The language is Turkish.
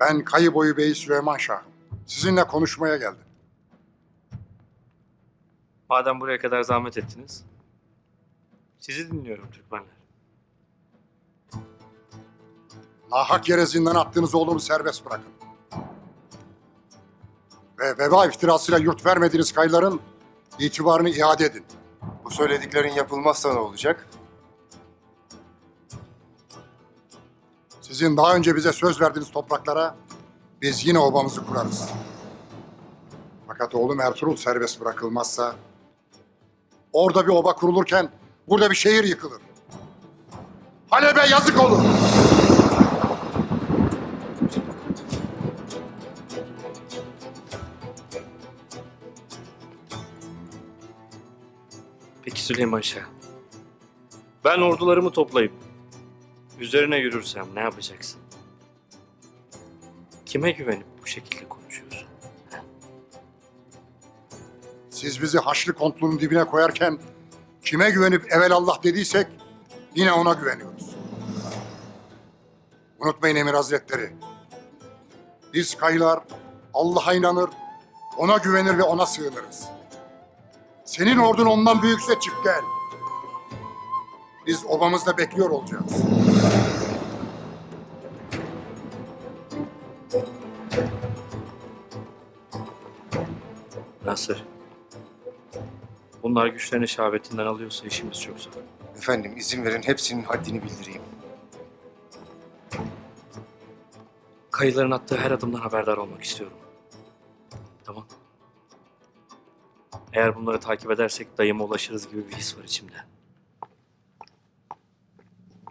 Ben Kayı Boyu Bey Süleyman Şah'ım. Sizinle konuşmaya geldim. Madem buraya kadar zahmet ettiniz. Sizi dinliyorum Türkmenler. Nahak yere zindan attığınız oğlumu serbest bırakın. Ve veba iftirasıyla yurt vermediğiniz kayıların itibarını iade edin. Bu söylediklerin yapılmazsa ne olacak? Sizin daha önce bize söz verdiğiniz topraklara biz yine obamızı kurarız. Fakat oğlum Ertuğrul serbest bırakılmazsa orada bir oba kurulurken burada bir şehir yıkılır. Halep'e yazık olur. Peki Süleyman Şah. Ben ordularımı toplayıp üzerine yürürsem ne yapacaksın? Kime güvenip bu şekilde konuşuyorsun? Siz bizi Haçlı kontlunun dibine koyarken kime güvenip evvel Allah dediysek yine ona güveniyoruz. Unutmayın Emir Hazretleri. Biz kayılar Allah'a inanır, ona güvenir ve ona sığınırız. Senin ordun ondan büyükse çık gel. Biz obamızda bekliyor olacağız. Nasır. Bunlar güçlerini şahbetinden alıyorsa işimiz çok zor. Efendim izin verin hepsinin haddini bildireyim. Kayıların attığı her adımdan haberdar olmak istiyorum. Tamam. Eğer bunları takip edersek dayıma ulaşırız gibi bir his var içimde.